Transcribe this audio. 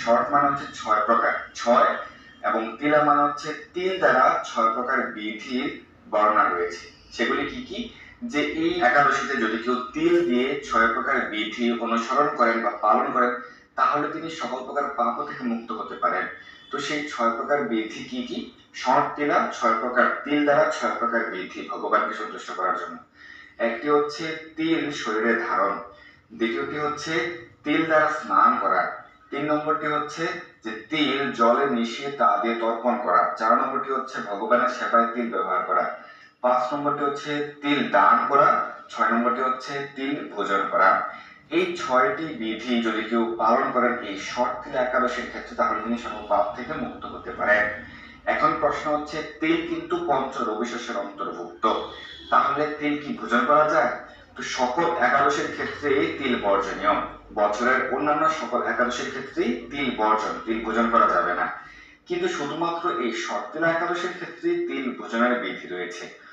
Short মানে হচ্ছে ছয় প্রকার। ছয় এবং তিলা মানে হচ্ছে তিল দ্বারা ছয় প্রকার বিধির বর্ণনা রয়েছে। সেগুলি কি কি? যে এই একাদশীতে যদি কেউ তিল দিয়ে ছয় প্রকার বিধি অনুসরণ করেন বা পালন করেন, তাহলে তিনি সকল প্রকার পাপ থেকে মুক্ত হতে পারেন। তো সেই ছয় প্রকার বিধি কি কি? তিলা, ছয় প্রকার তিল দ্বারা ছয় প্রকার বিধি ভগবানকে সন্তুষ্ট করার জন্য। একটি হচ্ছে তিল শরীরে ধারণ, দ্বিতীয়টি হচ্ছে তিল দ্বারা স্নান করা তিন নম্বরটি হচ্ছে যে তিল জলে মিশিয়ে তা দিয়ে তর্পণ করা। চার নম্বরটি হচ্ছে ভগবানের সেবায় তিল ব্যবহার করা। পাঁচ নম্বরটি হচ্ছে তিল দান করা। ছয় নম্বরটি হচ্ছে তিল ভোজন করা। এই ছয়টি বিধি যদি কেউ পালন করেন এই শর্ট তিল একাদশীর ক্ষেত্রে, তাহলে তিনি সকল পাপ থেকে মুক্ত হতে পারেন। এখন প্রশ্ন হচ্ছে, তিল কিন্তু পঞ্চ রবিশস্যের অন্তর্ভুক্ত। তাহলে তিল কি ভোজন করা যায়? সকল একাদশের ক্ষেত্রে তিল বর্জনীয়। বছরের অন্যান্য সকল একাদশের ক্ষেত্রেই তিল বর্জন, তিল ভোজন করা যাবে না। কিন্তু শুধুমাত্র এই শর্তিলা একাদশের ক্ষেত্রে তিল ভোজনের বিধি রয়েছে।